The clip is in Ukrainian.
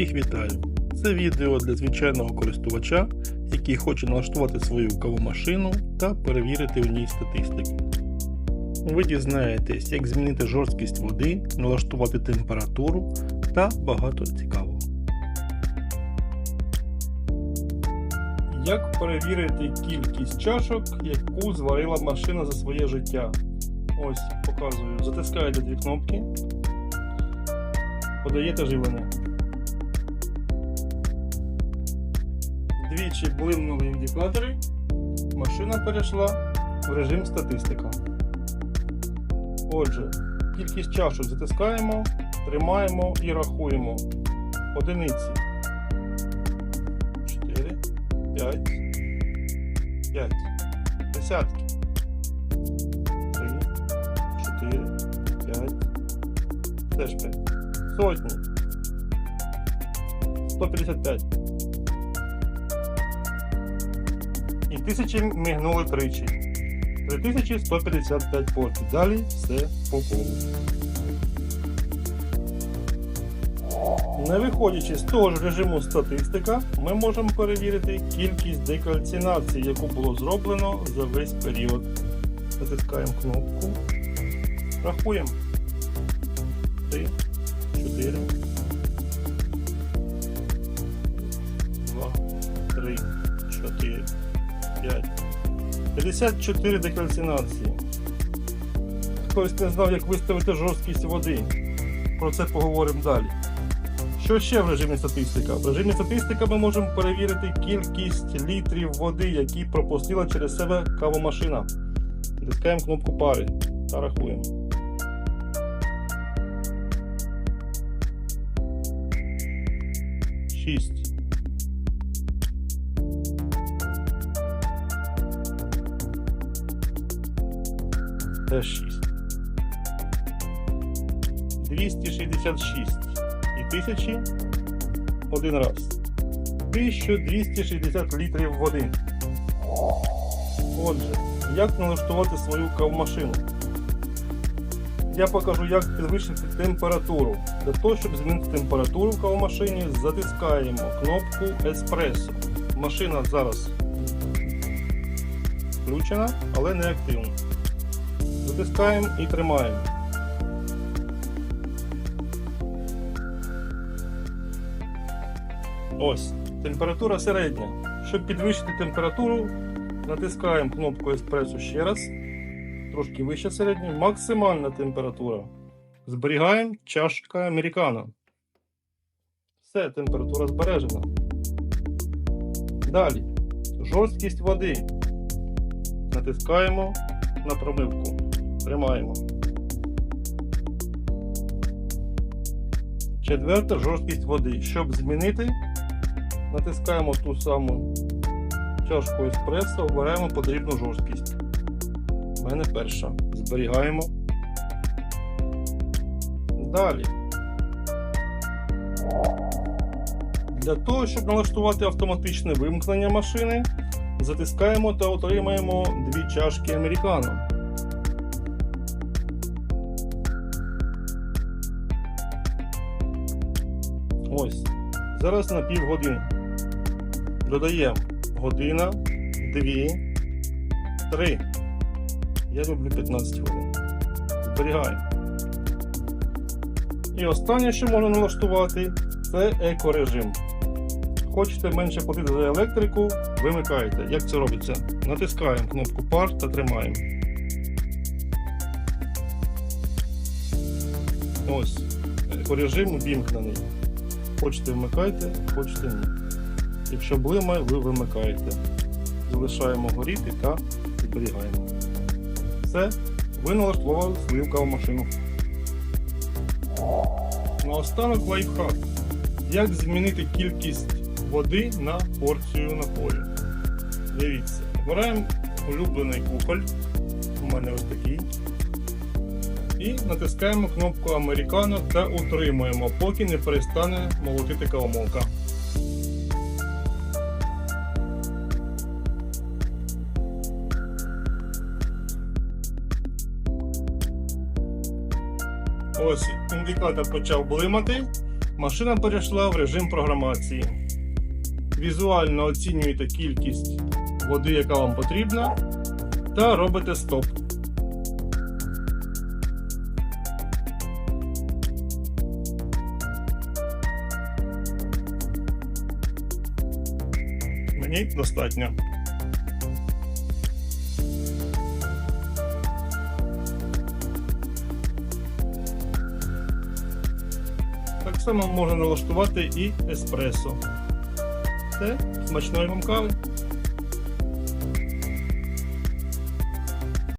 Всіх вітаю! Це відео для звичайного користувача, який хоче налаштувати свою кавомашину та перевірити у ній статистику. Ви дізнаєтесь, як змінити жорсткість води, налаштувати температуру та багато цікавого. Як перевірити кількість чашок, яку зварила машина за своє життя? Ось показую. Затискаєте дві кнопки, подаєте живлення. Двічі блимнули індикатори, машина перейшла в режим статистика. Отже, кількість чашок затискаємо, тримаємо і рахуємо. Одиниці. 4, 5, 5. Десятки. 3, 4, 5. Теж 5. Сотні. 155. І тисячі мігнули тричі. 3155 порцій. Далі все по колу. Не виходячи з того ж режиму статистика, ми можемо перевірити кількість декальцинацій, яку було зроблено за весь період. Натискаємо кнопку. Рахуємо. 3, 4, 2, 3, 4, 5. 54 декальцинації. Хтось не знав, як виставити жорсткість води. Про це поговоримо далі. Що ще в режимі статистика? В режимі статистика ми можемо перевірити кількість літрів води, які пропустила через себе кавомашина. Натискаємо кнопку пари та рахуємо. Шість. Теж 6. 266 і тисячі один раз. 1260 літрів води. Отже, як налаштувати свою кавмашину? Я покажу, як підвищити температуру. Для того, щоб змінити температуру в кавомашині, затискаємо кнопку Еспресо. Машина зараз включена, але не активна. Затискаємо і тримаємо. Ось, температура середня. Щоб підвищити температуру, натискаємо кнопку еспресо ще раз. Трошки вище середньої. Максимальна температура. Зберігаємо чашка американо. Все, температура збережена. Далі. Жорсткість води. Натискаємо на промивку. Тримаємо. Четверта жорсткість води. Щоб змінити, натискаємо ту саму чашку еспресо, обираємо потрібну жорсткість. У мене перша. Зберігаємо. Далі. Для того, щоб налаштувати автоматичне вимкнення машини, затискаємо та отримаємо дві чашки американо. Ось. Зараз на півгодини. Додаємо година, дві, три. Я люблю 15 хвилин. Зберігаємо. І останнє, що можна налаштувати, це екорежим. Хочете менше платити за електрику, вимикаєте. Як це робиться? Натискаємо кнопку пар та тримаємо. Ось. Екорежим увімкнений. Хочете вмикайте, хочете ні. Якщо блимає, ви вимикаєте. Залишаємо горіти та зберігаємо. Все, ви налаштували свою кавомашину. Наостанок лайфхак. Як змінити кількість води на порцію напою? Дивіться, обираємо улюблений кухоль. У мене ось такий. І натискаємо кнопку Американо та утримуємо, поки не перестане молотити кавомолка. Ось індикатор почав блимати. машина перейшла в режим програмації. Візуально оцінюєте кількість води, яка вам потрібна, та робите стоп. Мені достатньо. Так само можна налаштувати і еспресо. Все, смачної вам кави.